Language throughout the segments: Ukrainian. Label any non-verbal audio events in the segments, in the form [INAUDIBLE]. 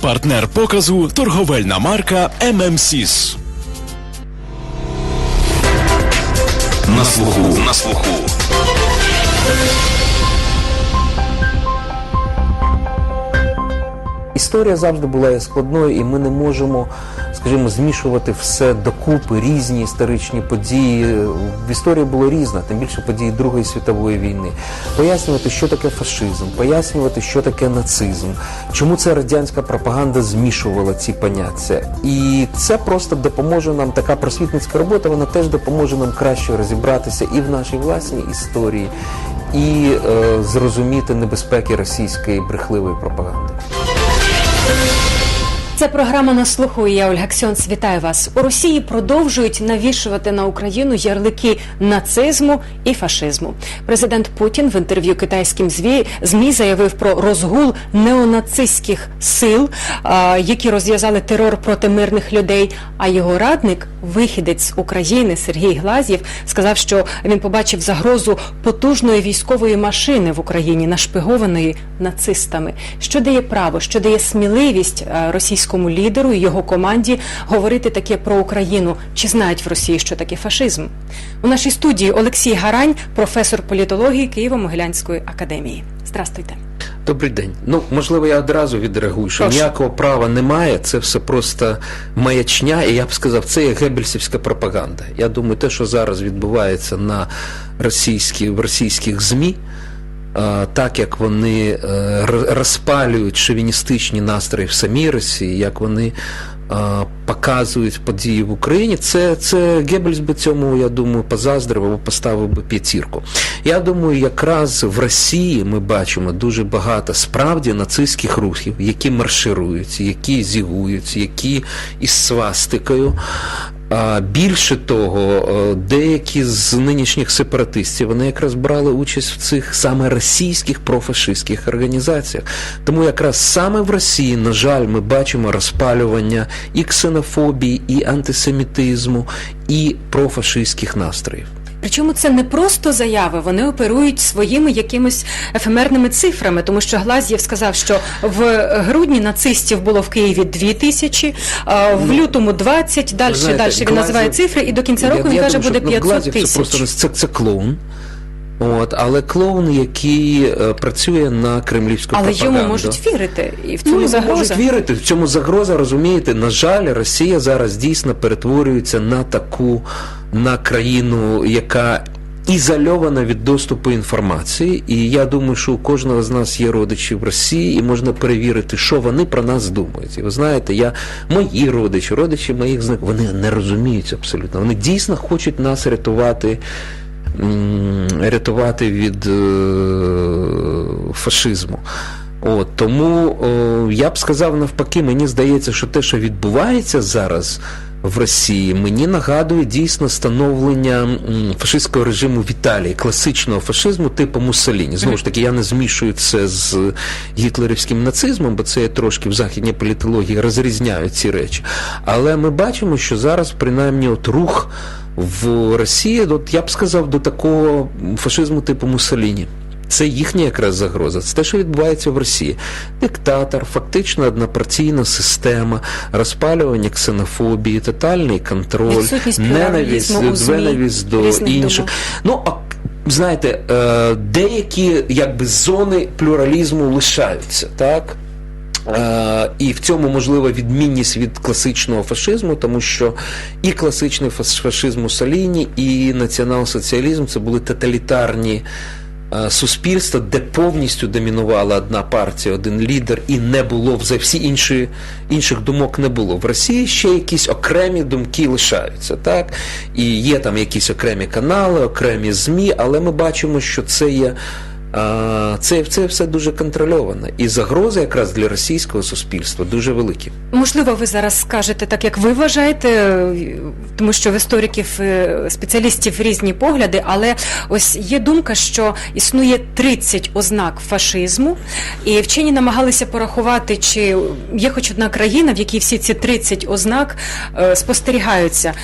Партнер показу торговельна марка ММСІС. На слуху. На слуху. Історія завжди була складною, і ми не можемо, скажімо, змішувати все докупи, різні історичні події. В історії було різно, тим більше події Другої світової війни. Пояснювати, що таке фашизм, пояснювати, що таке нацизм, чому ця радянська пропаганда змішувала ці поняття. І це просто допоможе нам, така просвітницька робота, вона теж допоможе нам краще розібратися і в нашій власній історії, і е, зрозуміти небезпеки російської брехливої пропаганди. Це програма на слуху. Я Ольга Ксьонц. Вітаю вас. У Росії продовжують навішувати на Україну ярлики нацизму і фашизму. Президент Путін в інтерв'ю китайським змі заявив про розгул неонацистських сил, які розв'язали терор проти мирних людей. А його радник, вихідець з України Сергій Глазєв, сказав, що він побачив загрозу потужної військової машини в Україні, нашпигованої нацистами. Що дає право, що дає сміливість е, російському лідеру і його команді говорити таке про Україну? Чи знають в Росії, що таке фашизм? У нашій студії Олексій Гарань, професор політології Києво-Могилянської академії. Здрастуйте. Добрий день. Ну можливо, я одразу відреагую, що Прошу. ніякого права немає. Це все просто маячня, і я б сказав, це є гебельсівська пропаганда. Я думаю, те, що зараз відбувається на російській в російських змі. Так як вони е, розпалюють шовіністичні настрої в самій Росії, як вони показують події в Україні, це, це Геббельс би цьому, я думаю, позаздрив або поставив би п'ятірку. Я думаю, якраз в Росії ми бачимо дуже багато справді нацистських рухів, які марширують, які зігують, які із свастикою. А більше того, е, деякі з нинішніх сепаратистів вони якраз брали участь в цих саме російських профашистських організаціях. Тому якраз саме в Росії, на жаль, ми бачимо розпалювання і ксенофобії, і антисемітизму, і профашистських настроїв. Причому це не просто заяви, вони оперують своїми якимись ефемерними цифрами, тому що Глазєв сказав, що в грудні нацистів було в Києві 2 тисячі, в лютому 20, далі, знаєте, далі він називає цифри, і до кінця року він я каже, думаю, буде що, ну, 500 Глазєв тисяч. Це просто це, це клоун. От, але клоун, який е, працює на кремлівську Але пропаганду. йому можуть вірити, і в цьому Ну, загроза. можуть вірити. В цьому загроза, розумієте, на жаль, Росія зараз дійсно перетворюється на таку на країну, яка ізольована від доступу інформації. І я думаю, що у кожного з нас є родичі в Росії, і можна перевірити, що вони про нас думають. І ви знаєте, я мої родичі, родичі моїх знайомих, вони не розуміють абсолютно. Вони дійсно хочуть нас рятувати. Рятувати від е, фашизму. От, тому о, я б сказав навпаки, мені здається, що те, що відбувається зараз в Росії, мені нагадує дійсно становлення фашистського режиму в Італії, класичного фашизму типу Муссоліні. Знову ж таки, я не змішую це з гітлерівським нацизмом, бо це я трошки в західній політології розрізняю ці речі. Але ми бачимо, що зараз, принаймні, от рух в Росії, от я б сказав, до такого фашизму типу Муссоліні. Це їхня якраз загроза. Це те, що відбувається в Росії. Диктатор, фактично однопартійна система, розпалювання ксенофобії, тотальний контроль, ЗМІ, ненависть до інших. думок. Ну, а знаєте, е, деякі якби зони плюралізму лишаються, так? Е, І в цьому можлива відмінність від класичного фашизму, тому що і класичний фашизм Муссоліні, і націонал-соціалізм це були тоталітарні е, суспільства, де повністю домінувала одна партія, один лідер, і не було вже всі інші інших думок не було. В Росії ще якісь окремі думки лишаються, так і є там якісь окремі канали, окремі змі, але ми бачимо, що це є. Це, це все дуже контрольовано. І загрози якраз для російського суспільства дуже великі. Можливо, ви зараз скажете так, як ви вважаєте, тому що в істориків, е, спеціалістів різні погляди, але ось є думка, що існує 30 ознак фашизму, і вчені намагалися порахувати, чи є хоч одна країна, в якій всі ці 30 ознак е, спостерігаються.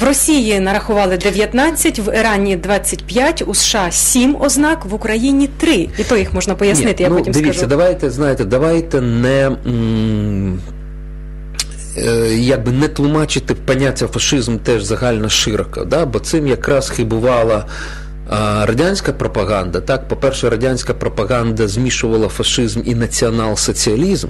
В Росії нарахували 19, в Ірані 25, у США 7 ознак, в Україні 3. І то їх можна пояснити, Ні, я ну, потім дивіться, скажу. давайте, знаєте, давайте не. м, е, Якби не тлумачити поняття фашизм теж загально широко, да? бо цим якраз хибувала а, радянська пропаганда. Так, по-перше, радянська пропаганда змішувала фашизм і націонал-соціалізм.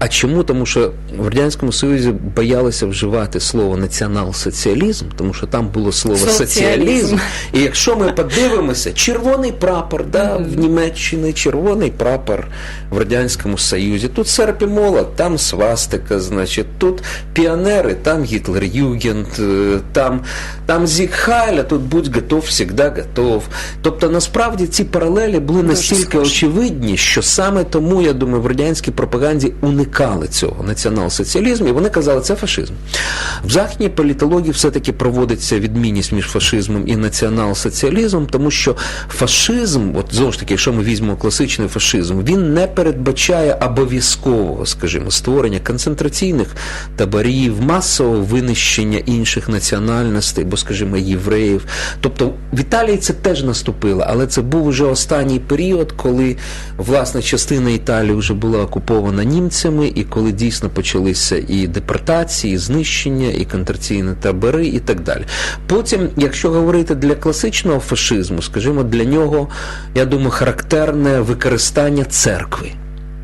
А чому? Тому що в Радянському Союзі боялися вживати слово націонал-соціалізм, тому що там було слово Соціалізм. соціалізм. І якщо ми подивимося, червоний прапор да, в Німеччині, червоний прапор в Радянському Союзі. Тут серп і молот, там свастика, значить, тут піонери, там Гітлер-Югенд, е, там, там Зіг тут будь готов, всегда готов. Тобто, насправді ці паралелі були настільки очевидні, що саме тому, я думаю, в радянській пропаганді уникали цього націонал-соціалізму, і вони казали, це фашизм. В західній політології все-таки проводиться відмінність між фашизмом і націонал-соціалізмом, тому що фашизм, от знову ж таки, якщо ми візьмемо класичний фашизм, він не передбачає обов'язкового, скажімо, створення концентраційних таборів, масового винищення інших національностей, бо, скажімо, євреїв. Тобто в Італії це теж наступило, але це був уже останній період, коли власне частина Італії вже була окупована німцями, і коли дійсно почалися і депортації, і знищення, і концентраційні табори, і так далі. Потім, якщо говорити для класичного фашизму, скажімо, для нього, я думаю, характерне використання церкви.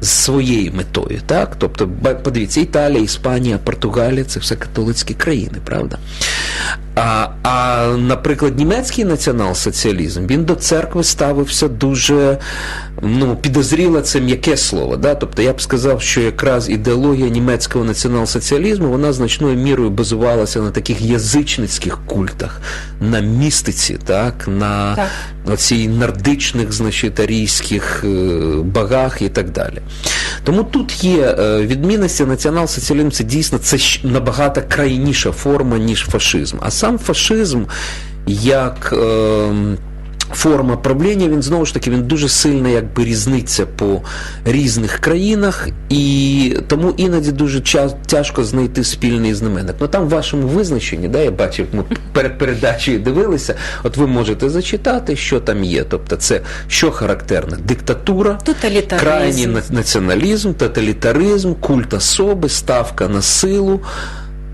З своєю метою, так? Тобто, подивіться, Італія, Іспанія, Португалія це все католицькі країни, правда? А, а наприклад, німецький націонал-соціалізм він до церкви ставився дуже ну, підозріло це м'яке слово. Да? Тобто я б сказав, що якраз ідеологія німецького націонал-соціалізму вона значною мірою базувалася на таких язичницьких культах, на містиці, так? на Так. оцій нордичних, значить, арійських е, богах і так далі. Тому тут є е, відмінності націонал-соціалізм, це дійсно це набагато крайніша форма, ніж фашизм. А сам фашизм як. Е, Форма правління, він знову ж таки він дуже сильно якби різниця по різних країнах, і тому іноді дуже тяжко знайти спільний знаменник. Ну там в вашому визначенні, да, я бачив, ми перед передачею дивилися, от ви можете зачитати, що там є. Тобто, це що характерно? Диктатура, крайній націоналізм, тоталітаризм, культ особи, ставка на силу,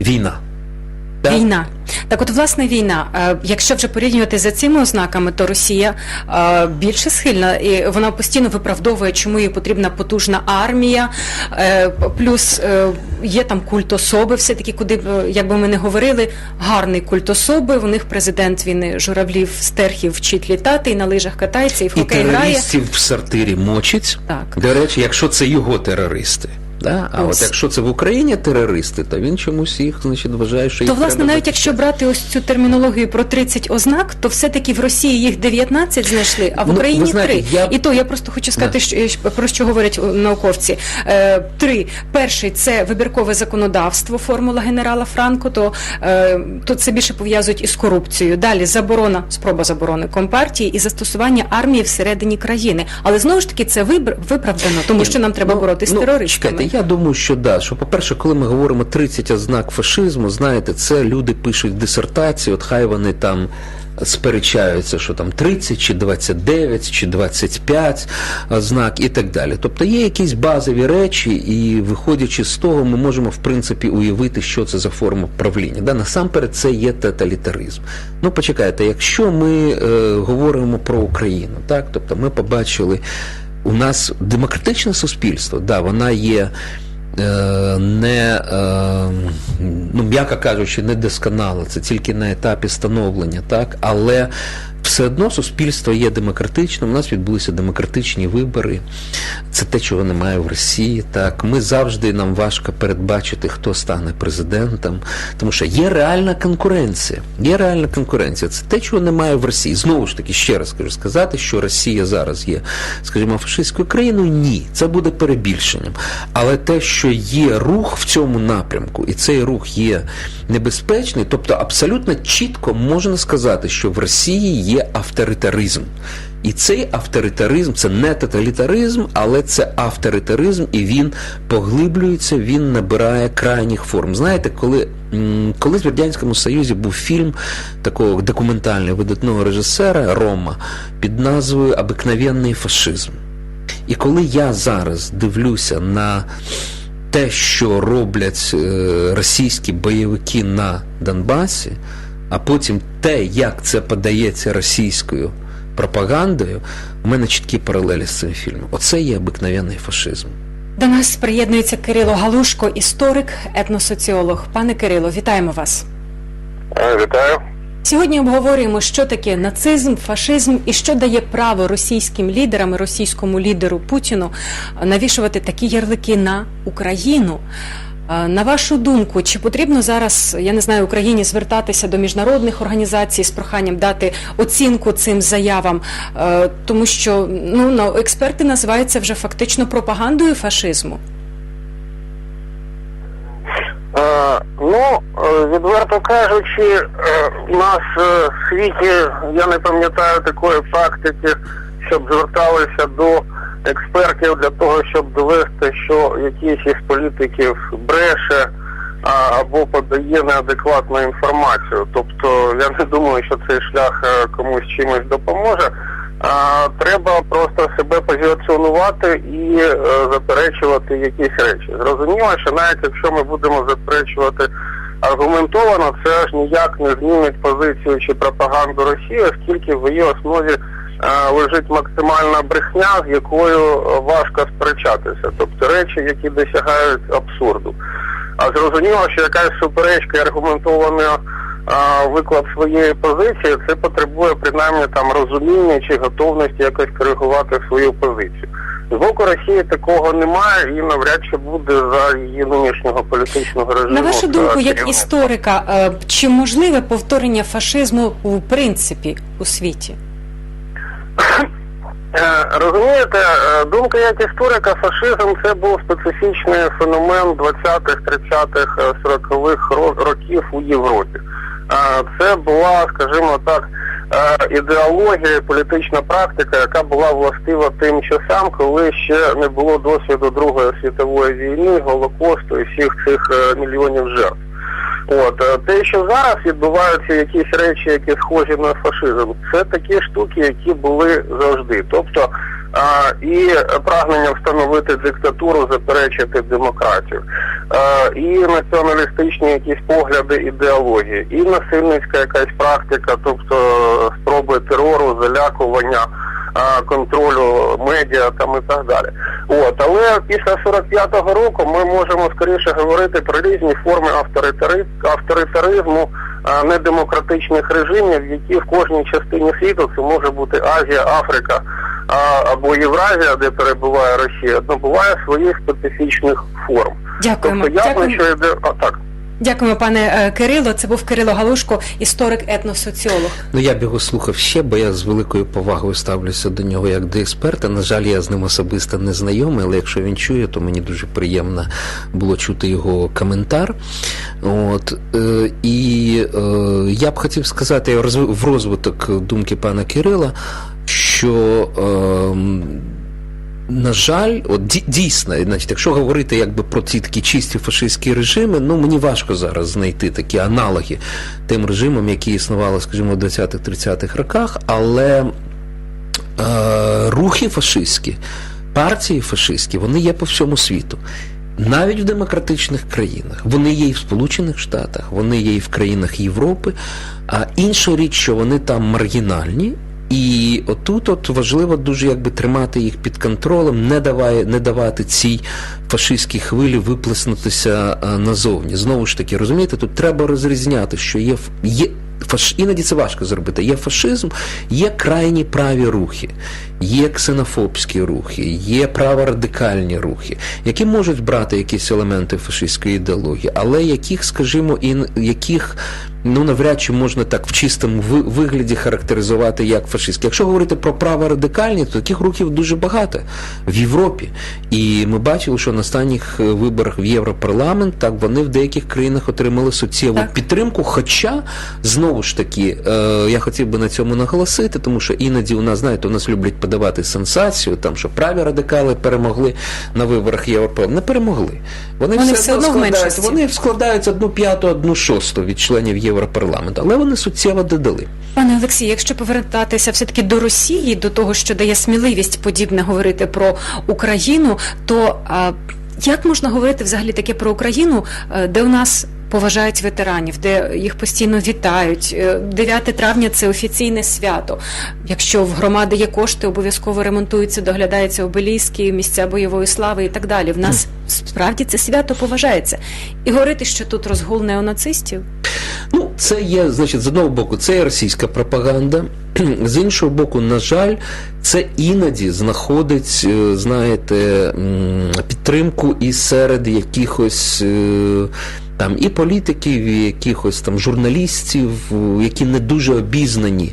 війна. Так? Війна. Так от, власне, війна. Е, Якщо вже порівнювати за цими ознаками, то Росія е, більше схильна, і вона постійно виправдовує, чому їй потрібна потужна армія. Е, Плюс є там культ особи, все-таки, куди б, е, як би ми не говорили, гарний культ особи. У них президент він журавлів стерхів вчить літати, і на лижах катається, і в І хокей грає. терористів в сортирі мочить. Так. До речі, якщо це його терористи. Да? А Ось. от якщо це в Україні терористи, то він чомусь їх значить, вважає, що То, власне, треба навіть якщо брати ось цю термінологію про 30 ознак, то все-таки в Росії їх 19 знайшли, а в Ну, Україні знаєте, 3. я- І то я просто хочу сказати, що, про що говорять е, науковці. Е, Три. Перший це вибіркове законодавство, формула генерала Франко, то е, тут це більше пов'язують із корупцією. Далі заборона, спроба заборони компартії і застосування армії всередині країни. Але знову ж таки це вибр- виправдано, тому що нам треба Ну, боротися з ну, терористами. Чекайте, я думаю, що да. Що, по-перше, коли ми говоримо 30 ознак фашизму, знаєте, це люди пишуть дисертації, от хай вони там сперечаються, що там 30 чи 29 чи 25 ознак і так далі. Тобто є якісь базові речі, і виходячи з того, ми можемо в принципі уявити, що це за форма правління. Да? Насамперед, це є тоталітаризм. Ну, почекайте, якщо ми е, говоримо про Україну, так, тобто ми побачили. У нас демократичне суспільство, да, вона є е, не, е, ну, м'яко кажучи, не досконало, це тільки на етапі становлення, так, але все одно суспільство є демократичним, у нас відбулися демократичні вибори. Це те, чого немає в Росії. Так, ми завжди нам важко передбачити, хто стане президентом, тому що є реальна конкуренція. Є реальна конкуренція. Це те, чого немає в Росії. Знову ж таки, ще раз кажу сказати, що Росія зараз є, скажімо, фашистською країною. Ні, це буде перебільшенням. Але те, що є рух в цьому напрямку, і цей рух є небезпечний, тобто абсолютно чітко можна сказати, що в Росії є авторитаризм. І цей авторитаризм це не тоталітаризм, але це авторитаризм, і він поглиблюється, він набирає крайніх форм. Знаєте, коли колись в Радянському Союзі був фільм такого документального видатного режисера Рома під назвою Обикновенний фашизм. І коли я зараз дивлюся на те, що роблять е, російські бойовики на Донбасі, а потім те, як це подається російською пропагандою, у мене чіткі паралелі з цим фільмом. Оце є обикновенний фашизм. До нас приєднується Кирило Галушко, історик, етносоціолог. Пане Кирило, вітаємо вас. Е, Вітаю. Сьогодні обговорюємо, що таке нацизм, фашизм і що дає право російським лідерам російському лідеру Путіну навішувати такі ярлики на Україну. Е, На вашу думку, чи потрібно зараз, я не знаю, Україні звертатися до міжнародних організацій з проханням дати оцінку цим заявам, Е, тому що ну експерти називають це вже фактично пропагандою фашизму. Е, ну, відверто кажучи, у нас в світі я не пам'ятаю такої практики, щоб зверталися до експертів для того, щоб довести, що якийсь із політиків бреше або подає неадекватну інформацію. Тобто я не думаю, що цей шлях е, комусь чимось допоможе. А, треба просто себе позиціонувати і е, заперечувати якісь речі. Зрозуміло, що навіть якщо ми будемо заперечувати аргументовано, це аж ніяк не змінить позицію чи пропаганду Росії, оскільки в її основі лежить максимальна брехня, з якою е, важко сперечатися, тобто речі, які досягають абсурду. А зрозуміло, що якась суперечка і аргументована виклад своєї позиції, це потребує принаймні там розуміння чи готовності якось коригувати свою позицію. З боку Росії такого немає і навряд чи буде за її нинішнього політичного режиму. На вашу думку, як історика, е, чи можливе повторення фашизму в принципі у світі? Е, Розумієте, е, думка як історика, фашизм це був специфічний феномен 20-х, 30-х, е, 40-х років у Європі. Е, Це була, скажімо так, ідеологія, політична практика, яка була властива тим часам, коли ще не було досвіду Другої світової війни, Голокосту і всіх цих мільйонів жертв. От е, те, що зараз відбуваються якісь речі, які схожі на фашизм, це такі штуки, які були завжди. Тобто і прагнення встановити диктатуру, заперечити демократію, і націоналістичні якісь погляди, ідеології, і насильницька якась практика, тобто спроби терору, залякування. А, Контролю медіа там і так далі. От, але після 45-го року ми можемо скоріше говорити про різні форми авторитари... авторитаризму, а, недемократичних режимів, які в кожній частині світу це може бути Азія, Африка або Євразія, де перебуває Росія, набуває своїх специфічних форм. Дякуємо. Тобто ясно, Дякуємо. що йде а так. Дякуємо, пане е, Кирило. Це був Кирило Галушко, історик, етносоціолог. Ну я б його слухав ще, бо я з великою повагою ставлюся до нього як до експерта. На жаль, я з ним особисто не знайомий, але якщо він чує, то мені дуже приємно було чути його коментар. От е, і е, я б хотів сказати в розвиток думки пана Кирила, що. Е, на жаль, от дійсно, значить, якщо говорити якби про ці такі чисті фашистські режими, ну мені важко зараз знайти такі аналоги тим режимам, які існували, скажімо, в 20-30-х роках, але е, рухи фашистські, партії фашистські, вони є по всьому світу. Навіть в демократичних країнах. Вони є і в Сполучених Штатах, вони є і в країнах Європи. А інша річ, що вони там маргінальні, і отут от важливо дуже якби тримати їх під контролем, не давай, не давати цій фашистській хвилі виплеснутися назовні. Знову ж таки, розумієте, тут треба розрізняти, що є, є фаш... іноді це важко зробити. Є фашизм, є крайні праві рухи, є ксенофобські рухи, є праворадикальні рухи, які можуть брати якісь елементи фашистської ідеології, але яких, скажімо, і яких ну навряд чи можна так в чистому вигляді характеризувати як фашистські. Якщо говорити про праворадикальні, то таких рухів дуже багато в Європі. І ми бачили, що на останніх е, виборах в Європарламент так вони в деяких країнах отримали суттєву Так. підтримку. Хоча знову ж таки, е, я хотів би на цьому наголосити, тому що іноді у нас, знаєте, у нас люблять подавати сенсацію, там що праві радикали перемогли на виборах Європарламенту. Не перемогли. Вони, Вони все одно в складають, вони складають одну п'яту, одну шосту від членів Європарламенту, але вони суттєво додали. Пане Олексій, якщо повертатися все-таки до Росії, до того, що дає сміливість подібне говорити про Україну, то а, як можна говорити взагалі таке про Україну, е, де у нас поважають ветеранів, де їх постійно вітають? Е, 9 травня це офіційне свято. Якщо в громади є кошти, обов'язково ремонтуються, доглядаються обеліски, місця бойової слави і так далі. В нас справді це свято поважається. І говорити, що тут розгул неонацистів. Ну, це є, значить, з одного боку, це є російська пропаганда. [CLEARS THROAT] З іншого боку, на жаль, це іноді знаходить, е, знаєте, підтримку і серед якихось е, там і політиків, і якихось там журналістів, які не дуже обізнані.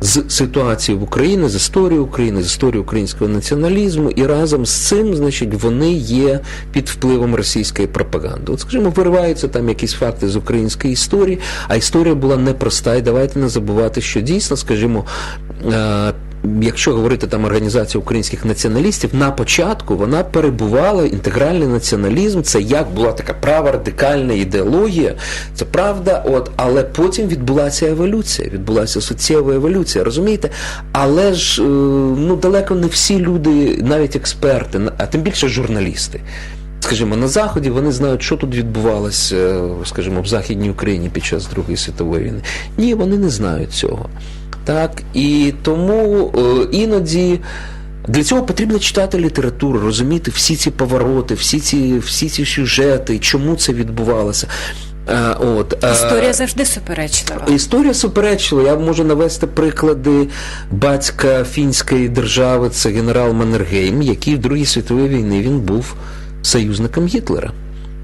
З ситуацією в Україні, з історією України, з історією українського націоналізму, і разом з цим, значить, вони є під впливом російської пропаганди. От, скажімо, вириваються там якісь факти з української історії, а історія була непроста. І давайте не забувати, що дійсно, скажімо, е, якщо говорити там організація українських націоналістів, на початку вона перебувала інтегральний націоналізм. Це як була така права радикальна ідеологія, це правда. От, але потім відбулася еволюція, відбулася суттєва еволюція, розумієте? Але ж е, ну далеко не всі люди, навіть експерти, а тим більше журналісти. Скажімо, на заході вони знають, що тут відбувалося, скажімо, в Західній Україні під час Другої світової війни. Ні, вони не знають цього. Так, і тому е, іноді для цього потрібно читати літературу, розуміти всі ці повороти, всі ці, всі ці сюжети, чому це відбувалося. Е, от, е, Історія завжди суперечлива. Історія суперечлива. Я можу навести приклади батька фінської держави, це генерал Маннергейм, який в Другій світовій війні він був союзником Гітлера.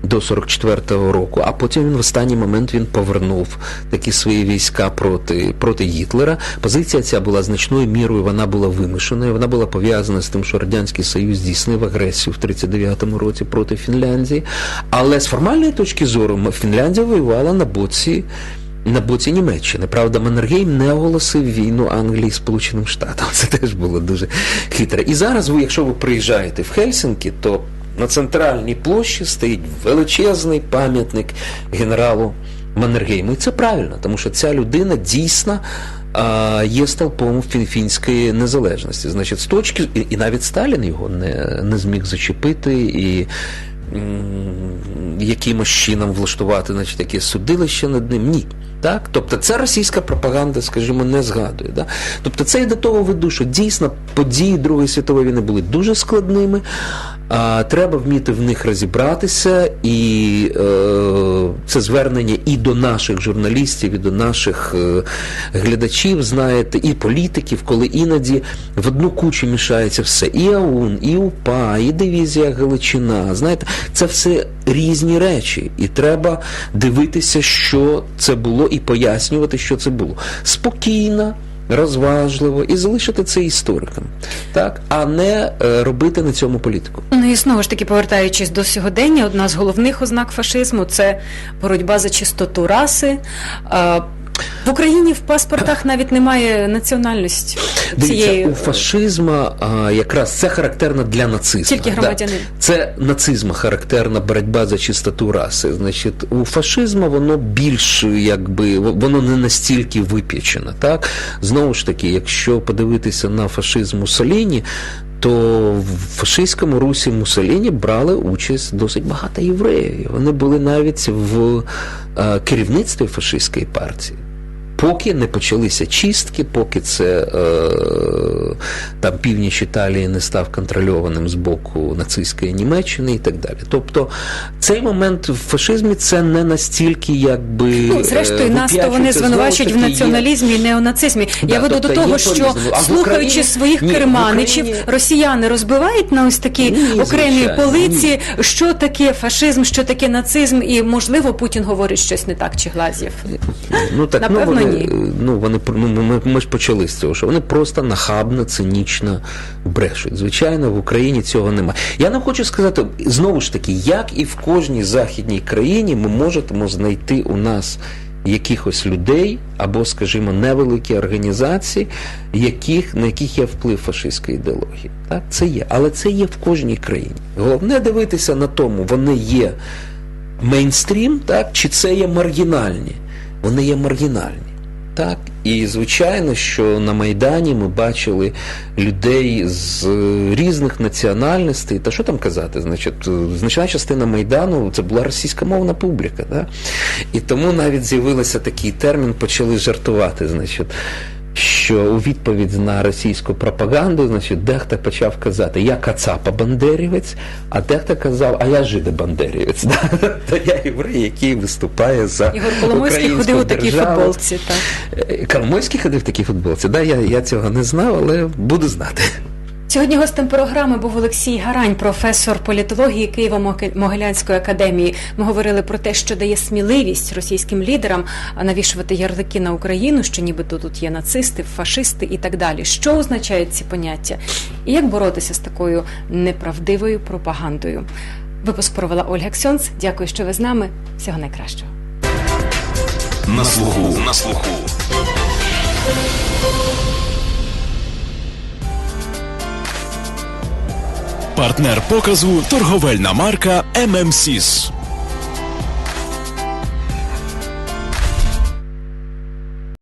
До 44-го року, а потім він в останній момент він повернув такі свої війська проти, проти Гітлера. Позиція ця була значною мірою, вона була вимушеною, вона була пов'язана з тим, що Радянський Союз здійснив агресію в 39-му році проти Фінляндії. Але з формальної точки зору Фінляндія воювала на боці на боці Німеччини. Правда, Маннергейм не оголосив війну Англії Сполученим Штатам. [LAUGHS] Це теж було дуже хитре. І зараз, ви, якщо ви приїжджаєте в Хельсінкі, то на центральній площі стоїть величезний пам'ятник генералу Маннергейму. І це правильно, тому що ця людина дійсно. А є столпом фін- фінської незалежності. Значить, з точки і, і навіть Сталін його не, не зміг зачепити і якимось чином влаштувати значить, таке судилище над ним. Ні. Так? Тобто це російська пропаганда, скажімо, не згадує. Да? Тобто це і до того веду, що дійсно події Другої світової війни були дуже складними, а, треба вміти в них розібратися, і е, це звернення і до наших журналістів, і до наших е, глядачів, знаєте, і політиків, коли іноді в одну кучу мішається все. І АУН, і УПА, і дивізія Галичина. Знаєте, це все різні речі, і треба дивитися, що це було, і пояснювати, що це було. Спокійно. Розважливо і залишити це історикам, так а не е, робити на цьому політику. Ну і знову ж таки, повертаючись до сьогодення, одна з головних ознак фашизму це боротьба за чистоту раси. В Україні в паспортах навіть немає національності цієї у фашизма а, якраз це характерно для нацизму. Тільки громадянин. Да. Це нацизма характерна боротьба за чистоту раси. Значить, у фашизму воно більш якби воно не настільки випічено. Так знову ж таки, якщо подивитися на фашизм Муссоліні, то в фашистському русі Муссоліні брали участь досить багато євреїв. Вони були навіть в е, керівництві фашистської партії. Поки не почалися чистки, поки це е, там північ Італії не став контрольованим з боку нацистської Німеччини і так далі. Тобто цей момент в фашизмі це не настільки якби Ну, зрештою, е, нас то вони звинувачують в націоналізмі і неонацизмі. Да, Я веду тобто до того, що. Слухаючи Україні- своїх Ні, керманичів, Україні- росіяни розбивають на ось такі Ні, окремі звичайно, полиці, що таке фашизм, що таке нацизм, і можливо Путін говорить щось не так чи глазів. Ну так Напевно, ну, вони, ні. ну вони ну, ми, ми ж почали з цього, що вони просто нахабно, цинічно брешуть. Звичайно, в Україні цього немає. Я не хочу сказати знову ж таки, як і в кожній західній країні, ми можемо знайти у нас. Якихось людей або, скажімо, невеликі організації, яких, на яких є вплив фашистської ідеології. Так, це є, але це є в кожній країні. Головне дивитися на тому, вони є мейнстрім, так, чи це є маргінальні. Вони є маргінальні. Так, і звичайно, що на Майдані ми бачили людей з е, різних національностей. Та що там казати? Значить, е, значна частина Майдану це була російськомовна публіка. Да? І тому навіть з'явився такий термін, почали жартувати. Значить, що у відповідь на російську пропаганду, значить, дехто почав казати, я кацапа бандерівець, а дехто казав, а я жиде бандерівець. [LAUGHS] Да? То я єврей, який виступає за Ігор Коломойський ходив у такій футболці. Так. Е, Коломойський ходив в такій футболці. Да, я, я цього не знав, але буду знати. Сьогодні гостем програми був Олексій Гарань, професор політології Києво-Могилянської академії. Ми говорили про те, що дає сміливість російським лідерам навішувати ярлики на Україну, що нібито тут є нацисти, фашисти і так далі. Що означають ці поняття? І як боротися з такою неправдивою пропагандою? Випуск провела Ольга Ксьонц. Дякую, що ви з нами. Всього найкращого. На слуху. На слуху. Партнер показу торговельна марка ММСІС.